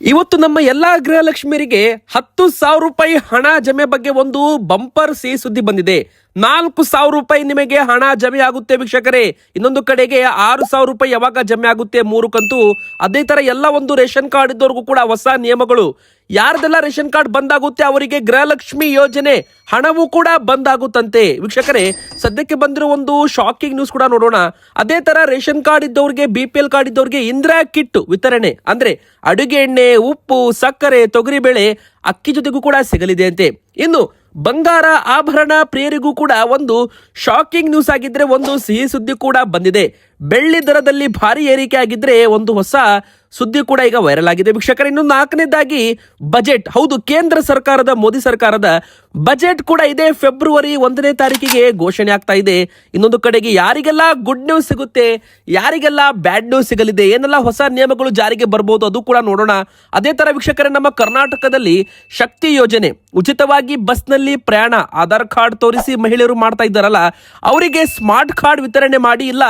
ಇವತ್ತು ನಮ್ಮ ಎಲ್ಲಾ ಗೃಹಲಕ್ಷ್ಮಿಯರಿಗೆ ಹತ್ತು ಸಾವಿರ ರೂಪಾಯಿ ಹಣ ಜಮೆ ಬಗ್ಗೆ ಒಂದು ಬಂಪರ್ ಸಿಹಿ ಸುದ್ದಿ ಬಂದಿದೆ. ನಾಲ್ಕು ಸಾವಿರ ರೂಪಾಯಿ ನಿಮಗೆ ಹಣ ಜಮೆ ಆಗುತ್ತೆ ವೀಕ್ಷಕರೇ. ಇನ್ನೊಂದು ಕಡೆಗೆ ಆರು ಸಾವಿರ ರೂಪಾಯಿ ಯಾವಾಗ ಜಮೆ ಆಗುತ್ತೆ ಮೂರು ಕಂತು, ಅದೇ ತರ ಎಲ್ಲ ಒಂದು ರೇಷನ್ ಕಾರ್ಡ್ ಇದ್ದವ್ರಿಗೂ ಕೂಡ ಹೊಸ ನಿಯಮಗಳು. ಯಾರ್ದೆಲ್ಲ ರೇಷನ್ ಕಾರ್ಡ್ ಬಂದಾಗುತ್ತೆ ಅವರಿಗೆ ಗೃಹಲಕ್ಷ್ಮಿ ಯೋಜನೆ ಹಣವೂ ಕೂಡ ಬಂದಾಗುತ್ತಂತೆ. ವೀಕ್ಷಕರೇ, ಸದ್ಯಕ್ಕೆ ಬಂದಿರೋ ಒಂದು ಶಾಕಿಂಗ್ ನ್ಯೂಸ್ ಕೂಡ ನೋಡೋಣ. ಅದೇ ತರ ರೇಷನ್ ಕಾರ್ಡ್ ಇದ್ದವ್ರಿಗೆ ಬಿ ಪಿ ಎಲ್ ಕಾರ್ಡ್ ಇದ್ದವರಿಗೆ ಇಂದಿರಾ ಕಿಟ್ ವಿತರಣೆ. ಅಂದ್ರೆ ಅಡುಗೆ ಎಣ್ಣೆ, ಉಪ್ಪು, ಸಕ್ಕರೆ, ತೊಗರಿಬೇಳೆ ಅಕ್ಕಿ ಜೊತೆಗೂ ಕೂಡ ಸಿಗಲಿದೆ ಅಂತೆ. ಇನ್ನು ಬಂಗಾರ ಆಭರಣ ಪ್ರಿಯರಿಗೂ ಕೂಡ ಒಂದು ಶಾಕಿಂಗ್ ನ್ಯೂಸ್ ಆಗಿದ್ರೆ ಒಂದು ಸಿಹಿ ಸುದ್ದಿ ಕೂಡ ಬಂದಿದೆ. ಬೆಳ್ಳಿ ದರದಲ್ಲಿ ಭಾರಿ ಏರಿಕೆ ಆಗಿದ್ರೆ ಒಂದು ಹೊಸ ಸುದ್ದಿ ಕೂಡ ಈಗ ವೈರಲ್ ಆಗಿದೆ. ವೀಕ್ಷಕರ ಇನ್ನೊಂದು ನಾಲ್ಕನೇದಾಗಿ ಬಜೆಟ್ ಹೌದು, ಕೇಂದ್ರ ಸರ್ಕಾರದ, ಮೋದಿ ಸರ್ಕಾರದ ಬಜೆಟ್ ಕೂಡ ಇದೆ. ಫೆಬ್ರವರಿ ಒಂದನೇ ತಾರೀಕಿಗೆ ಘೋಷಣೆ ಆಗ್ತಾ ಇದೆ. ಇನ್ನೊಂದು ಕಡೆಗೆ ಯಾರಿಗೆಲ್ಲ ಗುಡ್ ನ್ಯೂಸ್ ಸಿಗುತ್ತೆ, ಯಾರಿಗೆಲ್ಲ ಬ್ಯಾಡ್ ನ್ಯೂಸ್ ಸಿಗಲಿದೆ, ಏನೆಲ್ಲ ಹೊಸ ನಿಯಮಗಳು ಜಾರಿಗೆ ಬರಬಹುದು ಅದು ಕೂಡ ನೋಡೋಣ. ಅದೇ ತರ ವೀಕ್ಷಕರೇ, ನಮ್ಮ ಕರ್ನಾಟಕದಲ್ಲಿ ಶಕ್ತಿ ಯೋಜನೆ, ಉಚಿತವಾಗಿ ಬಸ್ನಲ್ಲಿ ಪ್ರಯಾಣ, ಆಧಾರ್ ಕಾರ್ಡ್ ತೋರಿಸಿ ಮಹಿಳೆಯರು ಮಾಡ್ತಾ ಇದ್ದಾರಲ್ಲ, ಅವರಿಗೆ ಸ್ಮಾರ್ಟ್ ಕಾರ್ಡ್ ವಿತರಣೆ ಮಾಡಿ ಇಲ್ಲ,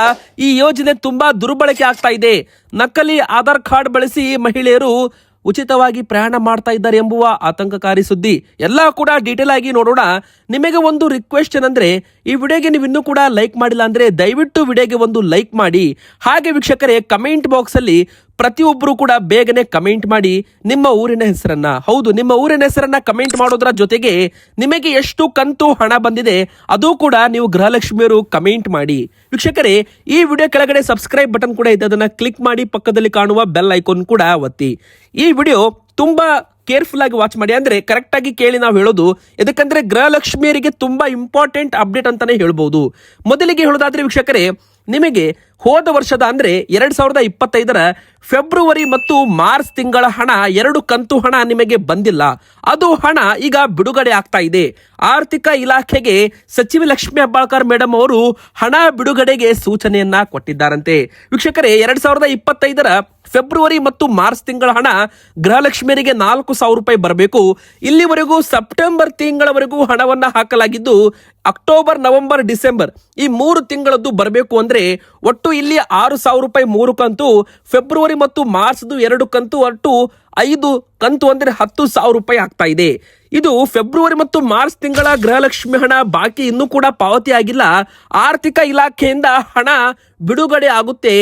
ಈ ಯೋಜನೆ ತುಂಬಾ ದುರ್ಬಳಕೆ ಆಗ್ತಾ ಇದೆ. ನಕಲಿ ಆಧಾರ್ ಕಾರ್ಡ್ ಬಳಸಿ ಮಹಿಳೆಯರು ಉಚಿತವಾಗಿ ಪ್ರಯಾಣ ಮಾಡ್ತಾ ಇದ್ದಾರೆ ಎಂಬುವ ಆತಂಕಕಾರಿ ಸುದ್ದಿ. ಎಲ್ಲ ಕೂಡ ಡೀಟೇಲ್ ಆಗಿ ನೋಡೋಣ. ನಿಮಗೆ ಒಂದು ರಿಕ್ವೆಸ್ಟ್ ಏನಂದ್ರೆ ಈ ವಿಡಿಯೋಗೆ ನೀವು ಇನ್ನೂ ಕೂಡ ಲೈಕ್ ಮಾಡಿಲ್ಲ ಅಂದ್ರೆ ದಯವಿಟ್ಟು ವಿಡಿಯೋಗೆ ಒಂದು ಲೈಕ್ ಮಾಡಿ. ಹಾಗೆ ವೀಕ್ಷಕರೇ, ಕಮೆಂಟ್ ಬಾಕ್ಸ್ ಅಲ್ಲಿ ಪ್ರತಿಯೊಬ್ಬರು ಕೂಡ ಬೇಗನೆ ಕಮೆಂಟ್ ಮಾಡಿ. ನಿಮ್ಮ ಊರಿನ ಹೆಸರನ್ನ. ಹೌದು, ನಿಮ್ಮ ಊರಿನ ಹೆಸರನ್ನ ಕಮೆಂಟ್ ಮಾಡೋದ್ರ ಜೊತೆಗೆ ನಿಮಗೆ ಎಷ್ಟು ಕಂತು ಹಣ ಬಂದಿದೆ, ಅದು ಕೂಡ ನೀವು ಗೃಹಲಕ್ಷ್ಮಿಯರು ಕಮೆಂಟ್ ಮಾಡಿ. ವೀಕ್ಷಕರೇ, ಈ ವಿಡಿಯೋ ಕೆಳಗಡೆ ಸಬ್ಸ್ಕ್ರೈಬ್ ಬಟನ್ ಕೂಡ ಇದೆ, ಅದನ್ನ ಕ್ಲಿಕ್ ಮಾಡಿ ಪಕ್ಕದಲ್ಲಿ ಕಾಣುವ ಬೆಲ್ ಐಕಾನ್ ಕೂಡ ಒತ್ತಿ. ಈ ವಿಡಿಯೋ ತುಂಬಾ ಕೇರ್ಫುಲ್ ಆಗಿ ವಾಚ್ ಮಾಡಿ. ಅಂದ್ರೆ ಕರೆಕ್ಟ್ ಆಗಿ ಕೇಳಿ ನಾವು ಹೇಳೋದು, ಯಾಕಂದ್ರೆ ಗೃಹಲಕ್ಷ್ಮಿಯರಿಗೆ ತುಂಬಾ ಇಂಪಾರ್ಟೆಂಟ್ ಅಪ್ಡೇಟ್ ಅಂತಾನೆ ಹೇಳ್ಬಹುದು ಮೊದಲಿಗೆ ಹೇಳೋದಾದ್ರೆ ವೀಕ್ಷಕರೇ, ನಿಮಗೆ ಹೋದ ವರ್ಷದ ಅಂದ್ರೆ ಎರಡ್ ಸಾವಿರದ ಇಪ್ಪತ್ತೈದರ ಫೆಬ್ರವರಿ ಮತ್ತು ಮಾರ್ಚ್ ತಿಂಗಳ ಹಣ, ಎರಡು ಕಂತು ಹಣ ನಿಮಗೆ ಬಂದಿಲ್ಲ. ಅದು ಹಣ ಈಗ ಬಿಡುಗಡೆ ಆಗ್ತಾ ಇದೆ. ಆರ್ಥಿಕ ಇಲಾಖೆಗೆ ಸಚಿವ ಲಕ್ಷ್ಮೀ ಹೆಬ್ಬಾಳ್ಕರ್ ಮೇಡಮ್ ಅವರು ಹಣ ಬಿಡುಗಡೆಗೆ ಸೂಚನೆಯನ್ನ ಕೊಟ್ಟಿದ್ದಾರಂತೆ. ವೀಕ್ಷಕರೇ, ಎರಡ್ ಸಾವಿರದ ಇಪ್ಪತ್ತೈದರ ಫೆಬ್ರವರಿ ಮತ್ತು ಮಾರ್ಚ್ ತಿಂಗಳ ಹಣ ಗೃಹಲಕ್ಷ್ಮಿಯರಿಗೆ ನಾಲ್ಕು ಸಾವಿರ ರೂಪಾಯಿ ಬರಬೇಕು. ಇಲ್ಲಿವರೆಗೂ ಸೆಪ್ಟೆಂಬರ್ ತಿಂಗಳವರೆಗೂ ಹಣವನ್ನು ಹಾಕಲಾಗಿದ್ದು, ಅಕ್ಟೋಬರ್, ನವೆಂಬರ್, ಡಿಸೆಂಬರ್ ಈ ಮೂರು ತಿಂಗಳದ್ದು ಬರಬೇಕು ಅಂದ್ರೆ ಒಟ್ಟು ಇಲ್ಲಿ ಆರು ಸಾವಿರ ರೂಪಾಯಿ ಮೂರು ಕಂತು, ಫೆಬ್ರವರಿ ಮತ್ತು ಮಾರ್ಚ್ದು ಎರಡು ಕಂತು ಒಟ್ಟು ಐದು ಕಂತು ಅಂದ್ರೆ ಹತ್ತು ಸಾವಿರ ರೂಪಾಯಿ ಆಗ್ತಾ ಇದೆ. ಇದು ಫೆಬ್ರವರಿ ಮತ್ತು ಮಾರ್ಚ್ ತಿಂಗಳ ಗೃಹಲಕ್ಷ್ಮಿ ಹಣ, ಬಾಕಿ ಇನ್ನೂ ಕೂಡ ಪಾವತಿ ಆಗಿಲ್ಲ. ಆರ್ಥಿಕ ಇಲಾಖೆಯಿಂದ ಹಣ ಬಿಡುಗಡೆ ಆಗುತ್ತೆ.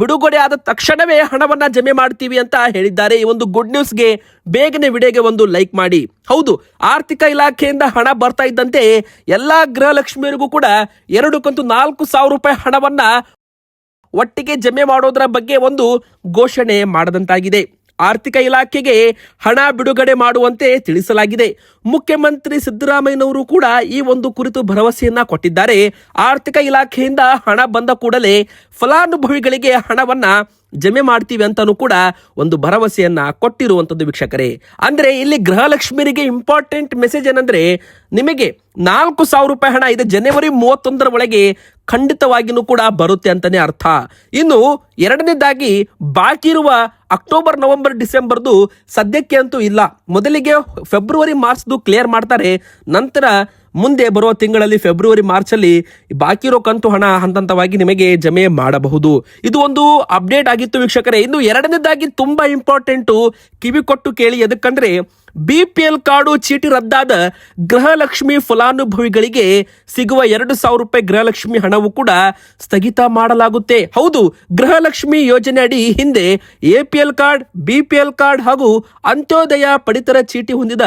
ಬಿಡುಗಡೆ ಆದ ತಕ್ಷಣವೇ ಹಣವನ್ನ ಜಮೆ ಮಾಡ್ತೀವಿ ಅಂತ ಹೇಳಿದ್ದಾರೆ. ಈ ಒಂದು ಗುಡ್ ನ್ಯೂಸ್ಗೆ ಬೇಗನೆ ವಿಡಿಯೋಗೆ ಒಂದು ಲೈಕ್ ಮಾಡಿ. ಹೌದು, ಆರ್ಥಿಕ ಇಲಾಖೆಯಿಂದ ಹಣ ಬರ್ತಾ ಇದ್ದಂತೆ ಎಲ್ಲಾ ಗೃಹಲಕ್ಷ್ಮಿಯರಿಗೂ ಕೂಡ ಎರಡು ಕಂತು ನಾಲ್ಕು ಸಾವಿರ ರೂಪಾಯಿ ಹಣವನ್ನ ಒಟ್ಟಿಗೆ ಜಮೆ ಮಾಡೋದರ ಬಗ್ಗೆ ಒಂದು ಘೋಷಣೆ ಮಾಡದಂತಾಗಿದೆ. ಆರ್ಥಿಕ ಇಲಾಖೆಗೆ ಹಣ ಬಿಡುಗಡೆ ಮಾಡುವಂತೆ ತಿಳಿಸಲಾಗಿದೆ. ಮುಖ್ಯಮಂತ್ರಿ ಸಿದ್ದರಾಮಯ್ಯನವರು ಕೂಡ ಈ ಒಂದು ಕುರಿತು ಭರವಸೆಯನ್ನ ಕೊಟ್ಟಿದ್ದಾರೆ. ಆರ್ಥಿಕ ಇಲಾಖೆಯಿಂದ ಹಣ ಬಂದ ಕೂಡಲೇ ಫಲಾನುಭವಿಗಳಿಗೆ ಹಣವನ್ನ ಜಮೆ ಮಾಡ್ತೀವಿ ಅಂತಾನೂ ಕೂಡ ಒಂದು ಭರವಸೆಯನ್ನ ಕೊಟ್ಟಿರುವಂತದ್ದು ವೀಕ್ಷಕರೇ. ಅಂದ್ರೆ ಇಲ್ಲಿ ಗೃಹಲಕ್ಷ್ಮಿಯರಿಗೆ ಇಂಪಾರ್ಟೆಂಟ್ ಮೆಸೇಜ್ ಏನಂದ್ರೆ ನಿಮಗೆ ನಾಲ್ಕು ಸಾವಿರ ರೂಪಾಯಿ ಹಣ ಇದೆ. ಜನವರಿ ಮೂವತ್ತೊಂದರ ಒಳಗೆ ಖಂಡಿತವಾಗಿಯೂ ಕೂಡ ಬರುತ್ತೆ ಅಂತಾನೆ ಅರ್ಥ. ಇನ್ನು ಎರಡನೇದಾಗಿ ಬಾಕಿ ಇರುವ ಅಕ್ಟೋಬರ್ ನವೆಂಬರ್ ಡಿಸೆಂಬರ್ದು ಸದ್ಯಕ್ಕೆ ಅಂತೂ ಇಲ್ಲ. ಮೊದಲಿಗೆ ಫೆಬ್ರವರಿ ಮಾರ್ಚ್ದು ಕ್ಲಿಯರ್ ಮಾಡ್ತಾರೆ. ನಂತರ ಮುಂದೆ ಬರುವ ತಿಂಗಳಲ್ಲಿ ಫೆಬ್ರವರಿ ಮಾರ್ಚಲ್ಲಿ ಬಾಕಿ ಇರೋ ಕಂತು ಹಣ ಹಂತ ಹಂತವಾಗಿ ನಿಮಗೆ ಜಮೆ ಮಾಡಬಹುದು. ಇದು ಒಂದು ಅಪ್ಡೇಟ್ ಆಗಿತ್ತು ವೀಕ್ಷಕರೇ. ಇನ್ನು ಎರಡನೇದಾಗಿ ತುಂಬಾ ಇಂಪಾರ್ಟೆಂಟು ಕಿವಿ ಕೊಟ್ಟು ಕೇಳಿ ಎದಕ್ಕಂದ್ರೆ ಬಿ ಪಿ ಎಲ್ ಕಾರ್ಡು ಚೀಟಿ ರದ್ದಾದ ಗೃಹಲಕ್ಷ್ಮಿ ಫಲಾನುಭವಿಗಳಿಗೆ ಸಿಗುವ ಎರಡು ಸಾವಿರ ರೂಪಾಯಿ ಗೃಹಲಕ್ಷ್ಮಿ ಹಣವು ಕೂಡ ಸ್ಥಗಿತ ಮಾಡಲಾಗುತ್ತೆ. ಹೌದು, ಗೃಹಲಕ್ಷ್ಮಿ ಯೋಜನೆ ಅಡಿ ಹಿಂದೆ A P L card, B P L card ಹಾಗೂ ಅಂತ್ಯೋದಯ ಪಡಿತರ ಚೀಟಿ ಹೊಂದಿದ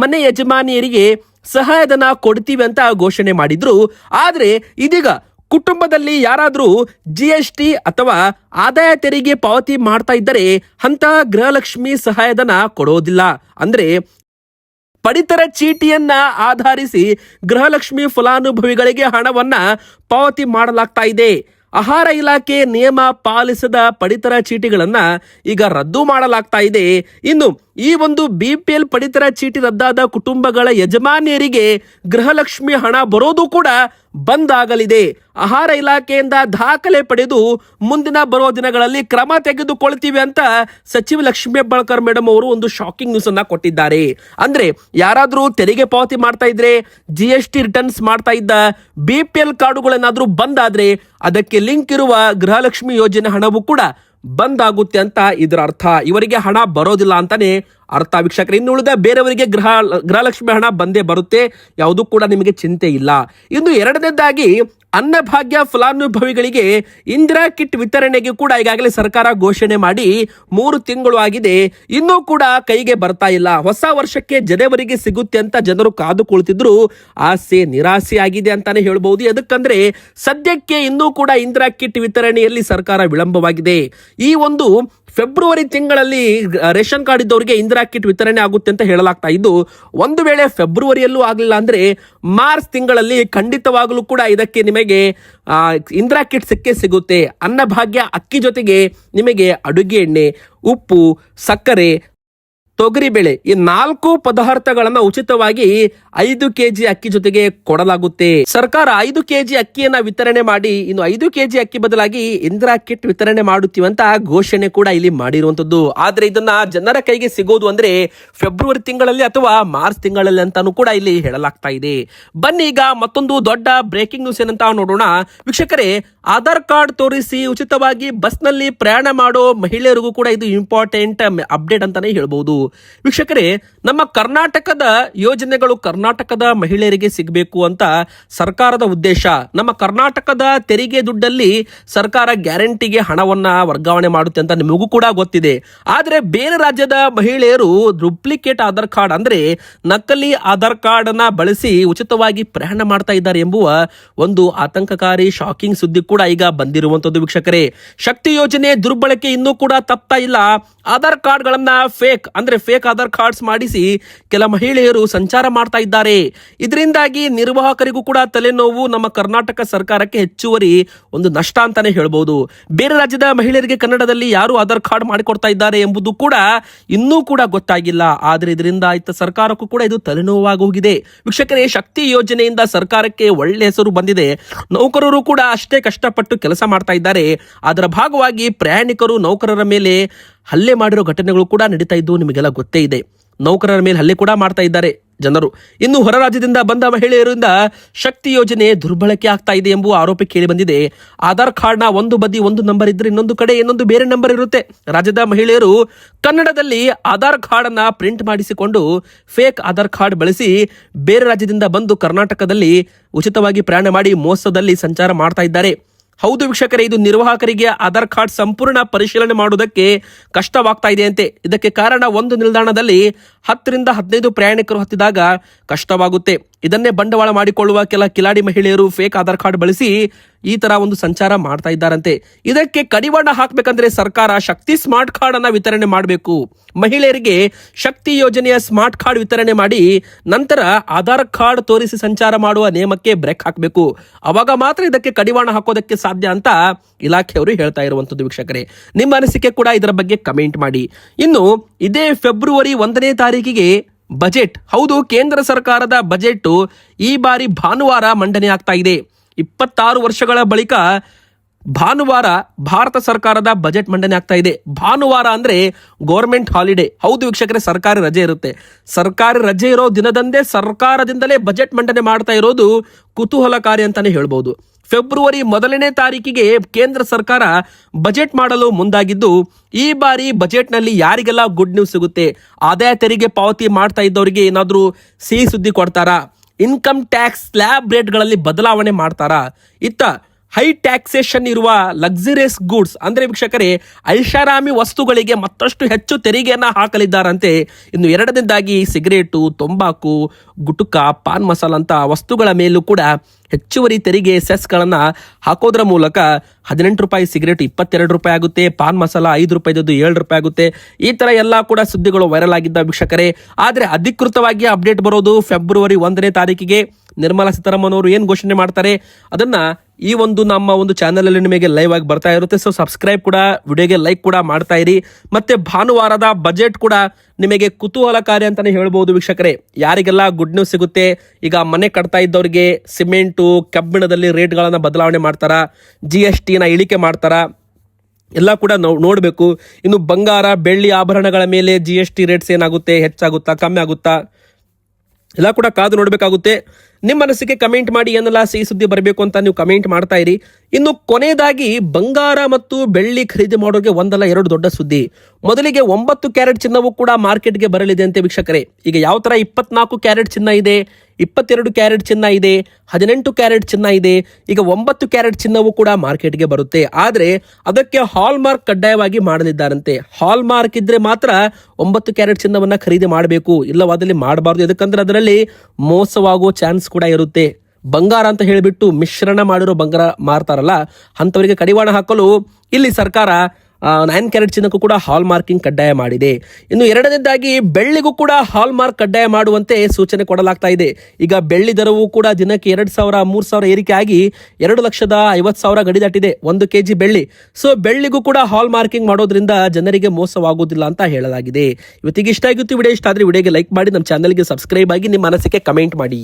ಮನೆ ಯಜಮಾನಿಯರಿಗೆ ಸಹಾಯಧನ ಕೊಡ್ತೀವಿ ಅಂತ ಘೋಷಣೆ ಮಾಡಿದ್ರು. ಆದರೆ ಇದೀಗ ಕುಟುಂಬದಲ್ಲಿ ಯಾರಾದರೂ ಜಿ ಎಸ್ ಟಿ ಅಥವಾ ಆದಾಯ ತೆರಿಗೆ ಪಾವತಿ ಮಾಡ್ತಾ ಇದ್ದರೆ ಅಂತ ಗೃಹಲಕ್ಷ್ಮಿ ಸಹಾಯಧನ ಕೊಡೋದಿಲ್ಲ. ಅಂದ್ರೆ ಪಡಿತರ ಚೀಟಿಯನ್ನ ಆಧರಿಸಿ ಗೃಹಲಕ್ಷ್ಮಿ ಫಲಾನುಭವಿಗಳಿಗೆ ಹಣವನ್ನ ಪಾವತಿ ಮಾಡಲಾಗ್ತಾ ಇದೆ. ಆಹಾರ ಇಲಾಖೆ ನಿಯಮ ಪಾಲಿಸದ ಪಡಿತರ ಚೀಟಿಗಳನ್ನ ಈಗ ರದ್ದು ಮಾಡಲಾಗ್ತಾ ಇದೆ. ಇನ್ನು ಈ ಒಂದು ಬಿ ಪಿ ಪಡಿತರ ಚೀಟಿ ರದ್ದಾದ ಕುಟುಂಬಗಳ ಯಜಮಾನಿಯರಿಗೆ ಗೃಹಲಕ್ಷ್ಮಿ ಹಣ ಬರೋದು ಕೂಡ ಬಂದ್ ಆಗಲಿದೆ ಆಹಾರ ಇಲಾಖೆಯಿಂದ ದಾಖಲೆ ಪಡೆದು ಮುಂದಿನ ಬರುವ ದಿನಗಳಲ್ಲಿ ಕ್ರಮ ತೆಗೆದುಕೊಳ್ತೀವಿ ಅಂತ ಸಚಿವ ಲಕ್ಷ್ಮೀ ಹೆಬ್ಬಾಳ್ಕರ್ ಮೇಡಮ್ ಅವರು ಒಂದು ಶಾಕಿಂಗ್ ನ್ಯೂಸ್ ಅನ್ನ ಕೊಟ್ಟಿದ್ದಾರೆ. ಅಂದ್ರೆ ಯಾರಾದರೂ ತೆರಿಗೆ ಪಾವತಿ ಮಾಡ್ತಾ ಇದ್ರೆ ಜಿ ಎಸ್ ಟಿ ರಿಟರ್ನ್ಸ್ ಮಾಡ್ತಾ ಇದ್ದ ಬಿ ಪಿ ಎಲ್ ಕಾರ್ಡುಗಳೇನಾದ್ರೂ ಬಂದಾದ್ರೆ ಅದಕ್ಕೆ ಲಿಂಕ್ ಇರುವ ಗೃಹಲಕ್ಷ್ಮಿ ಯೋಜನೆ ಹಣವು ಕೂಡ ಬಂದ್ ಆಗುತ್ತೆ ಅಂತ ಇದರ ಅರ್ಥ ಇವರಿಗೆ ಹಣ ಬರೋದಿಲ್ಲ ಅಂತಾನೆ ಅರ್ಥ ವೀಕ್ಷಕರು, ಇನ್ನು ಉಳಿದ ಬೇರೆಯವರಿಗೆ ಗೃಹ ಗೃಹಲಕ್ಷ್ಮಿ ಹಣ ಬಂದೇ ಬರುತ್ತೆ, ಯಾವುದೂ ಕೂಡ ನಿಮಗೆ ಚಿಂತೆ ಇಲ್ಲ. ಇನ್ನು ಎರಡನೇದಾಗಿ, ಅನ್ನಭಾಗ್ಯ ಫಲಾನುಭವಿಗಳಿಗೆ ಇಂದಿರಾ ಕಿಟ್ ವಿತರಣೆಗೆ ಕೂಡ ಈಗಾಗಲೇ ಸರ್ಕಾರ ಘೋಷಣೆ ಮಾಡಿ ಮೂರು ತಿಂಗಳು ಆಗಿದೆ. ಇನ್ನೂ ಕೂಡ ಕೈಗೆ ಬರ್ತಾ ಇಲ್ಲ. ಹೊಸ ವರ್ಷಕ್ಕೆ ಜನವರಿಗೆ ಸಿಗುತ್ತೆ ಅಂತ ಜನರು ಕಾದು ಕುಳಿತಿದ್ರು ಆಸೆ, ನಿರಾಸೆ ಆಗಿದೆ ಅಂತಾನೆ ಹೇಳ್ಬಹುದು ಅದಕ್ಕಂದ್ರೆ ಸದ್ಯಕ್ಕೆ ಇನ್ನೂ ಕೂಡ ಇಂದಿರಾ ಕಿಟ್ ವಿತರಣೆಯಲ್ಲಿ ಸರ್ಕಾರ ವಿಳಂಬವಾಗಿದೆ. ಈ ಒಂದು ಫೆಬ್ರವರಿ ತಿಂಗಳಲ್ಲಿ ರೇಷನ್ ಕಾರ್ಡ್ ಇದ್ದವರಿಗೆ ಇಂದಿರಾ ಕಿಟ್ ವಿತರಣೆ ಆಗುತ್ತೆ ಅಂತ ಹೇಳಲಾಗ್ತಾ ಇದ್ದು, ಒಂದು ವೇಳೆ ಫೆಬ್ರವರಿಯಲ್ಲೂ ಆಗಲಿಲ್ಲ ಅಂದ್ರೆ ಮಾರ್ಚ್ ತಿಂಗಳಲ್ಲಿ ಖಂಡಿತವಾಗಲೂ ಕೂಡ ಇದಕ್ಕೆ ನಿಮಗೆ ಇಂದಿರಾ ಕಿಟ್ ಸಿಕ್ಕೇ ಸಿಗುತ್ತೆ. ಅನ್ನಭಾಗ್ಯ ಅಕ್ಕಿ ಜೊತೆಗೆ ನಿಮಗೆ ಅಡುಗೆ ಎಣ್ಣೆ, ಉಪ್ಪು, ಸಕ್ಕರೆ ತೊಗರಿಬೇಳೆ ಈ ನಾಲ್ಕು ಪದಾರ್ಥಗಳನ್ನ ಉಚಿತವಾಗಿ ಐದು ಕೆಜಿ ಅಕ್ಕಿ ಜೊತೆಗೆ ಕೊಡಲಾಗುತ್ತೆ. ಸರ್ಕಾರ ಐದು ಕೆಜಿ ಅಕ್ಕಿಯನ್ನ ವಿತರಣೆ ಮಾಡಿ, ಇನ್ನು ಐದು ಕೆಜಿ ಅಕ್ಕಿ ಬದಲಾಗಿ ಇಂದಿರಾ ಕಿಟ್ ವಿತರಣೆ ಮಾಡುತ್ತೀವಿ ಅಂತ ಘೋಷಣೆ ಕೂಡ ಇಲ್ಲಿ ಮಾಡಿರುವಂತದ್ದು. ಆದ್ರೆ ಇದನ್ನ ಜನರ ಕೈಗೆ ಸಿಗೋದು ಅಂದ್ರೆ ಫೆಬ್ರವರಿ ತಿಂಗಳಲ್ಲಿ ಅಥವಾ ಮಾರ್ಚ್ ತಿಂಗಳಲ್ಲಿ ಅಂತಾನು ಕೂಡ ಇಲ್ಲಿ ಹೇಳಲಾಗ್ತಾ ಇದೆ. ಬನ್ನಿ ಈಗ ಮತ್ತೊಂದು ದೊಡ್ಡ ಬ್ರೇಕಿಂಗ್ ನ್ಯೂಸ್ ಏನಂತ ನೋಡೋಣ. ವೀಕ್ಷಕರೇ, ಆಧಾರ್ ಕಾರ್ಡ್ ತೋರಿಸಿ ಉಚಿತವಾಗಿ ಬಸ್ನಲ್ಲಿ ಪ್ರಯಾಣ ಮಾಡೋ ಮಹಿಳೆಯರಿಗೂ ಕೂಡ ಇದು ಇಂಪಾರ್ಟೆಂಟ್ ಅಪ್ಡೇಟ್ ಅಂತಾನೆ ಹೇಳ್ಬಹುದು ವೀಕ್ಷಕರೇ, ನಮ್ಮ ಕರ್ನಾಟಕದ ಯೋಜನೆಗಳು ಕರ್ನಾಟಕದ ಮಹಿಳೆಯರಿಗೆ ಸಿಗಬೇಕು ಅಂತ ಸರ್ಕಾರದ ಉದ್ದೇಶ. ನಮ್ಮ ಕರ್ನಾಟಕದ ತೆರಿಗೆ ದುಡ್ಡಲ್ಲಿ ಸರ್ಕಾರ ಗ್ಯಾರಂಟಿಗೆ ಹಣವನ್ನ ವರ್ಗಾವಣೆ ಮಾಡುತ್ತೆ ಅಂತ ನಿಮಗೂ ಕೂಡ ಗೊತ್ತಿದೆ. ಆದರೆ ಬೇರೆ ರಾಜ್ಯದ ಮಹಿಳೆಯರು ಡುಪ್ಲಿಕೇಟ್ ಆಧಾರ್ ಕಾರ್ಡ್ ಅಂದ್ರೆ ನಕಲಿ ಆಧಾರ್ ಕಾರ್ಡ್ ಅನ್ನ ಬಳಸಿ ಉಚಿತವಾಗಿ ಪ್ರಯಾಣ ಮಾಡ್ತಾ ಇದ್ದಾರೆ ಎಂಬುವ ಒಂದು ಆತಂಕಕಾರಿ, ಶಾಕಿಂಗ್ ಸುದ್ದಿ ಕೂಡ ಈಗ ಬಂದಿರುವಂತದ್ದು ವೀಕ್ಷಕರೇ. ಶಕ್ತಿ ಯೋಜನೆ ದುರ್ಬಳಕೆ ಇನ್ನೂ ಕೂಡ ತಪ್ತಾ ಇಲ್ಲ. ಆಧಾರ್ ಕಾರ್ಡ್ಗಳನ್ನ ಫೇಕ್ ಅಂದ್ರೆ ಫೇಕ್ ಆಧಾರ್ ಕಾರ್ಡ್ಸ್ ಮಾಡಿಸಿ ಕೆಲ ಮಹಿಳೆಯರು ಸಂಚಾರ ಮಾಡ್ತಾ ಇದ್ದಾರೆ. ಇದರಿಂದಾಗಿ ನಿರ್ವಾಹಕರಿಗೂ ಕೂಡ ತಲೆನೋವು ನಮ್ಮ ಕರ್ನಾಟಕ ಸರ್ಕಾರಕ್ಕೆ ಹೆಚ್ಚುವರಿ ಒಂದು ನಷ್ಟ ಅಂತಾನೆ ಹೇಳ್ಬೋದು. ಬೇರೆ ರಾಜ್ಯದ ಮಹಿಳೆಯರಿಗೆ ಕನ್ನಡದಲ್ಲಿ ಯಾರು ಆಧಾರ್ ಕಾರ್ಡ್ ಮಾಡಿಕೊಡ್ತಾ ಇದ್ದಾರೆ ಎಂಬುದು ಕೂಡ ಇನ್ನೂ ಕೂಡ ಗೊತ್ತಾಗಿಲ್ಲ. ಆದ್ರೆ ಇದರಿಂದ ಆಯ್ತ ಸರ್ಕಾರಕ್ಕೂ ಕೂಡ ಇದು ತಲೆನೋವಾಗೋಗಿದೆ ವೀಕ್ಷಕರೇ, ಶಕ್ತಿ ಯೋಜನೆಯಿಂದ ಸರ್ಕಾರಕ್ಕೆ ಒಳ್ಳೆ ಹೆಸರು ಬಂದಿದೆ. ನೌಕರರು ಕೂಡ ಅಷ್ಟೇ ಕಷ್ಟಪಟ್ಟು ಕೆಲಸ ಮಾಡ್ತಾ ಇದ್ದಾರೆ. ಅದರ ಭಾಗವಾಗಿ ಪ್ರಯಾಣಿಕರು ನೌಕರರ ಮೇಲೆ ಹಲ್ಲೆ ಮಾಡಿರೋ ಘಟನೆಗಳು ಕೂಡ ನಡೀತಾ ಇದ್ದು ನಿಮಗೆಲ್ಲ ಗೊತ್ತೇ ಇದೆ. ನೌಕರರ ಮೇಲೆ ಹಲ್ಲೆ ಕೂಡ ಮಾಡ್ತಾ ಇದ್ದಾರೆ ಜನರು. ಇನ್ನು ಹೊರ ರಾಜ್ಯದಿಂದ ಬಂದ ಮಹಿಳೆಯರಿಂದ ಶಕ್ತಿ ಯೋಜನೆ ದುರ್ಬಳಕೆ ಆಗ್ತಾ ಇದೆ ಎಂಬುವ ಆರೋಪ ಕೇಳಿ ಬಂದಿದೆ. ಆಧಾರ್ ಕಾರ್ಡ್ನ ಒಂದು ಬದಿ ಒಂದು ನಂಬರ್ ಇದ್ರೆ ಇನ್ನೊಂದು ಕಡೆ ಇನ್ನೊಂದು ಬೇರೆ ನಂಬರ್ ಇರುತ್ತೆ. ರಾಜ್ಯದ ಮಹಿಳೆಯರು ಕನ್ನಡದಲ್ಲಿ ಆಧಾರ್ ಕಾರ್ಡ್ ಅನ್ನ ಪ್ರಿಂಟ್ ಮಾಡಿಸಿಕೊಂಡು ಫೇಕ್ ಆಧಾರ್ ಕಾರ್ಡ್ ಬಳಸಿ ಬೇರೆ ರಾಜ್ಯದಿಂದ ಬಂದು ಕರ್ನಾಟಕದಲ್ಲಿ ಉಚಿತವಾಗಿ ಪ್ರಯಾಣ ಮಾಡಿ ಮೋಸದಲ್ಲಿ ಸಂಚಾರ ಮಾಡ್ತಾ ಇದ್ದಾರೆ. ಹೌದು ವೀಕ್ಷಕರೇ, ಇದು ನಿರ್ವಾಹಕರಿಗೆ ಆಧಾರ್ ಕಾರ್ಡ್ ಸಂಪೂರ್ಣ ಪರಿಶೀಲನೆ ಮಾಡುವುದಕ್ಕೆ ಕಷ್ಟವಾಗ್ತಾ ಇದೆ ಅಂತೆ. ಇದಕ್ಕೆ ಕಾರಣ ಒಂದು ನಿಲ್ದಾಣದಲ್ಲಿ ಹತ್ತರಿಂದ ಹದಿನೈದು ಪ್ರಯಾಣಿಕರು ಹತ್ತಿದಾಗ ಕಷ್ಟವಾಗುತ್ತೆ. ಇದನ್ನೇ ಬಂಡವಾಳ ಮಾಡಿಕೊಳ್ಳುವ ಕೆಲ ಕಿಲಾಡಿ ಮಹಿಳೆಯರು ಫೇಕ್ ಆಧಾರ್ ಕಾರ್ಡ್ ಬಳಸಿ ಈ ತರ ಒಂದು ಸಂಚಾರ ಮಾಡ್ತಾ ಇದ್ದಾರಂತೆ. ಇದಕ್ಕೆ ಕಡಿವಾಣ ಹಾಕಬೇಕಂದ್ರೆ ಸರ್ಕಾರ ಶಕ್ತಿ ಸ್ಮಾರ್ಟ್ ಕಾರ್ಡ್ ಅನ್ನ ವಿತರಣೆ ಮಾಡಬೇಕು. ಮಹಿಳೆಯರಿಗೆ ಶಕ್ತಿ ಯೋಜನೆಯ ಸ್ಮಾರ್ಟ್ ಕಾರ್ಡ್ ವಿತರಣೆ ಮಾಡಿ ನಂತರ ಆಧಾರ್ ಕಾರ್ಡ್ ತೋರಿಸಿ ಸಂಚಾರ ಮಾಡುವ ನಿಯಮಕ್ಕೆ ಬ್ರೇಕ್ ಹಾಕಬೇಕು. ಅವಾಗ ಮಾತ್ರ ಇದಕ್ಕೆ ಕಡಿವಾಣ ಹಾಕೋದಕ್ಕೆ ಸಾಧ್ಯ ಅಂತ ಇಲಾಖೆಯವರು ಹೇಳ್ತಾ ಇರುವಂತದ್ದು ವೀಕ್ಷಕರೇ. ನಿಮ್ಮ ಅನಿಸಿಕೆ ಕೂಡ ಇದರ ಬಗ್ಗೆ ಕಮೆಂಟ್ ಮಾಡಿ. ಇನ್ನು ಇದೇ ಫೆಬ್ರವರಿ ಒಂದನೇ ತಾರೀಕಿಗೆ ಬಜೆಟ್. ಹೌದು, ಕೇಂದ್ರ ಸರ್ಕಾರದ ಬಜೆಟ್ ಈ ಬಾರಿ ಭಾನುವಾರ ಮಂಡನೆ ಆಗ್ತಾ ಇದೆ. ಇಪ್ಪತ್ತಾರು ವರ್ಷಗಳ ಬಳಿಕ ಭಾನುವಾರ ಭಾರತ ಸರ್ಕಾರದ ಬಜೆಟ್ ಮಂಡನೆ ಆಗ್ತಾ ಇದೆ. ಭಾನುವಾರ ಅಂದ್ರೆ ಗೌರ್ಮೆಂಟ್ ಹಾಲಿಡೇ ಹೌದು ವೀಕ್ಷಕರೇ, ಸರ್ಕಾರಿ ರಜೆ ಇರುತ್ತೆ. ಸರ್ಕಾರಿ ರಜೆ ಇರೋ ದಿನದಂದೇ ಸರ್ಕಾರದಿಂದಲೇ ಬಜೆಟ್ ಮಂಡನೆ ಮಾಡ್ತಾ ಇರೋದು ಕುತೂಹಲಕಾರಿ ಅಂತಾನೆ ಹೇಳ್ಬೋದು. ಫೆಬ್ರವರಿ ಮೊದಲನೇ ತಾರೀಕಿಗೆ ಕೇಂದ್ರ ಸರ್ಕಾರ ಬಜೆಟ್ ಮಾಡಲು ಮುಂದಾಗಿದ್ದು, ಈ ಬಾರಿ ಬಜೆಟ್ನಲ್ಲಿ ಯಾರಿಗೆಲ್ಲ ಗುಡ್ ನ್ಯೂಸ್ ಸಿಗುತ್ತೆ, ಆದಾಯ ತೆರಿಗೆ ಪಾವತಿ ಮಾಡ್ತಾ ಇದ್ದವರಿಗೆ ಏನಾದರೂ ಸಿಹಿ ಸುದ್ದಿ ಕೊಡ್ತಾರಾ? ಇನ್ಕಮ್ ಟ್ಯಾಕ್ಸ್ ಸ್ಲ್ಯಾಬ್ ರೇಟ್ಗಳಲ್ಲಿ ಬದಲಾವಣೆ ಮಾಡ್ತಾರಾ? ಇತ್ತ ಹೈ ಟ್ಯಾಕ್ಸೇಷನ್ ಇರುವ ಲಕ್ಸುರಿಯಸ್ ಗೂಡ್ಸ್, ಅಂದ್ರೆ ವೀಕ್ಷಕರೇ, ಐಷಾರಾಮಿ ವಸ್ತುಗಳಿಗೆ ಮತ್ತಷ್ಟು ಹೆಚ್ಚು ತೆರಿಗೆಯನ್ನ ಹಾಕಲಿದ್ದಾರಂತೆ. ಇನ್ನು ಎರಡನೇದಾಗಿ ಸಿಗರೇಟು, ತಂಬಾಕು, ಗುಟುಕ, ಪಾನ್ ಮಸಾಲ ಅಂತ ವಸ್ತುಗಳ ಮೇಲೂ ಕೂಡ ಹೆಚ್ಚುವರಿ ತೆರಿಗೆ ಸೆಸ್ಗಳನ್ನು ಹಾಕೋದ್ರ ಮೂಲಕ ಹದಿನೆಂಟು ರೂಪಾಯಿ ಸಿಗರೇಟ್ ಇಪ್ಪತ್ತೆರಡು ರೂಪಾಯಿ ಆಗುತ್ತೆ, ಪಾನ್ ಮಸಾಲ ಐದು ರೂಪಾಯಿದ್ದು ಏಳು ರೂಪಾಯಿ ಆಗುತ್ತೆ. ಈ ತರ ಎಲ್ಲ ಕೂಡ ಸುದ್ದಿಗಳು ವೈರಲ್ ಆಗಿದ್ದ ವೀಕ್ಷಕರೇ. ಆದರೆ ಅಧಿಕೃತವಾಗಿ ಅಪ್ಡೇಟ್ ಬರೋದು ಫೆಬ್ರವರಿ ಒಂದನೇ ತಾರೀಕಿಗೆ. ನಿರ್ಮಲಾ ಸೀತಾರಾಮನ್ ಅವರು ಏನು ಘೋಷಣೆ ಮಾಡ್ತಾರೆ ಅದನ್ನ ಈ ಒಂದು ನಮ್ಮ ಒಂದು ಚಾನೆಲ್ ಅಲ್ಲಿ ನಿಮಗೆ ಲೈವ್ ಆಗಿ ಬರ್ತಾ ಇರುತ್ತೆ. ಸೊ ಸಬ್ಸ್ಕ್ರೈಬ್ ಕೂಡ, ವಿಡಿಯೋಗೆ ಲೈಕ್ ಕೂಡ ಮಾಡ್ತಾ ಇರಿ. ಮತ್ತೆ ಭಾನುವಾರದ ಬಜೆಟ್ ಕೂಡ ನಿಮಗೆ ಕುತೂಹಲಕಾರಿ ಅಂತಾನೆ ಹೇಳ್ಬೋದು ವೀಕ್ಷಕರೇ. ಯಾರಿಗೆಲ್ಲ ಗುಡ್ ನ್ಯೂಸ್ ಸಿಗುತ್ತೆ, ಈಗ ಮನೆ ಕಟ್ತಾ ಇದ್ದವರಿಗೆ ಸಿಮೆಂಟು ಕಬ್ಬಿಣದಲ್ಲಿ ರೇಟ್ಗಳನ್ನು ಬದಲಾವಣೆ ಮಾಡ್ತಾರಾ ಜಿ ಎಸ್ ಟಿನ ಇಳಿಕೆ ಮಾಡ್ತಾರಾ, ಎಲ್ಲ ಕೂಡ ನಾವು ನೋಡಬೇಕು. ಇನ್ನು ಬಂಗಾರ, ಬೆಳ್ಳಿ ಆಭರಣಗಳ ಮೇಲೆ ಜಿ ಎಸ್ ಟಿ ರೇಟ್ಸ್ ಏನಾಗುತ್ತೆ, ಹೆಚ್ಚಾಗುತ್ತಾ ಕಮ್ಮಿ ಆಗುತ್ತಾ ಎಲ್ಲ ಕೂಡ ಕಾದು ನೋಡಬೇಕಾಗುತ್ತೆ. ನಿಮ್ಮ ಮನಸ್ಸಿಗೆ ಕಮೆಂಟ್ ಮಾಡಿ ಏನೆಲ್ಲ ಸಿಹಿ ಸುದ್ದಿ ಬರಬೇಕು ಅಂತ ನೀವು ಕಮೆಂಟ್ ಮಾಡ್ತಾ ಇರಿ. ಇನ್ನು ಕೊನೆಯದಾಗಿ ಬಂಗಾರ ಮತ್ತು ಬೆಳ್ಳಿ ಖರೀದಿ ಮಾಡೋರಿಗೆ ಒಂದಲ್ಲ ಎರಡು ದೊಡ್ಡ ಸುದ್ದಿ. ಮೊದಲಿಗೆ ಒಂಬತ್ತು ಕ್ಯಾರೆಟ್ ಚಿನ್ನವೂ ಕೂಡ ಮಾರ್ಕೆಟ್ಗೆ ಬರಲಿದೆ ಅಂತ ವೀಕ್ಷಕರೇ. ಈಗ ಯಾವ ತರ ಇಪ್ಪತ್ನಾಲ್ಕು ಕ್ಯಾರೆಟ್ ಚಿನ್ನ ಇದೆ? ಇಪ್ಪತ್ತೆರಡು ಕ್ಯಾರೆಟ್ ಚಿನ್ನ ಇದೆ, ಹದಿನೆಂಟು ಕ್ಯಾರೆಟ್ ಚಿನ್ನ ಇದೆ, ಈಗ ಒಂಬತ್ತು ಕ್ಯಾರೆಟ್ ಚಿನ್ನವು ಕೂಡ ಮಾರ್ಕೆಟ್ಗೆ ಬರುತ್ತೆ. ಆದರೆ ಅದಕ್ಕೆ ಹಾಲ್ ಮಾರ್ಕ್ ಕಡ್ಡಾಯವಾಗಿ ಮಾಡಲಿದ್ದಾರಂತೆ. ಹಾಲ್ ಮಾರ್ಕ್ ಇದ್ರೆ ಮಾತ್ರ ಒಂಬತ್ತು ಕ್ಯಾರೆಟ್ ಚಿನ್ನವನ್ನ ಖರೀದಿ ಮಾಡಬೇಕು. ಇಲ್ಲವಾದಲ್ಲಿ ಮಾಡಬಾರ್ದು. ಯಾಕಂದ್ರೆ ಅದರಲ್ಲಿ ಮೋಸವಾಗುವ ಚಾನ್ಸ್ ಕೂಡ ಇರುತ್ತೆ. ಬಂಗಾರ ಅಂತ ಹೇಳಿಬಿಟ್ಟು ಮಿಶ್ರಣ ಮಾಡಿರೋ ಬಂಗಾರ ಮಾರ್ತಾರಲ್ಲ, ಅಂಥವರಿಗೆ ಕಡಿವಾಣ ಹಾಕಲು ಇಲ್ಲಿ ಸರ್ಕಾರ ನೈನ್ ಕ್ಯಾರೆಟ್ ಚಿನ್ನಕ್ಕೂ ಕೂಡ ಹಾಲ್ ಮಾರ್ಕಿಂಗ್ ಕಡ್ಡಾಯ ಮಾಡಿದೆ. ಇನ್ನು ಎರಡನೇದಾಗಿ ಬೆಳ್ಳಿಗೂ ಕೂಡ ಹಾಲ್ ಮಾರ್ಕ್ ಕಡ್ಡಾಯ ಮಾಡುವಂತೆ ಸೂಚನೆ ಕೊಡಲಾಗ್ತಾ ಇದೆ. ಈಗ ಬೆಳ್ಳಿ ದರವು ಕೂಡ ದಿನಕ್ಕೆ ಎರಡು ಸಾವಿರ, ಮೂರು ಸಾವಿರ ಏರಿಕೆ ಆಗಿ ಎರಡು ಲಕ್ಷದ ಐವತ್ತು ಸಾವಿರ ಗಡಿ ದಾಟಿದೆ. ಒಂದು ಕೆ ಜಿ ಬೆಳ್ಳಿ. ಸೊ ಬೆಳ್ಳಿಗೂ ಕೂಡ ಹಾಲ್ ಮಾರ್ಕಿಂಗ್ ಮಾಡೋದ್ರಿಂದ ಜನರಿಗೆ ಮೋಸವಾಗುವುದಿಲ್ಲ ಅಂತ ಹೇಳಲಾಗಿದೆ. ಇವತ್ತಿಗೆ ಇಷ್ಟ ಆಗಿತ್ತು ವಿಡಿಯೋ ಇಷ್ಟ ಆದರೆ ವಿಡಿಯೋಗೆ ಲೈಕ್ ಮಾಡಿ, ನಮ್ಮ ಚಾನಲ್ಗೆ ಸಬ್ಸ್ಕ್ರೈಬ್ ಆಗಿ, ನಿಮ್ಮ ಮನಸ್ಸಿಗೆ ಕಮೆಂಟ್ ಮಾಡಿ.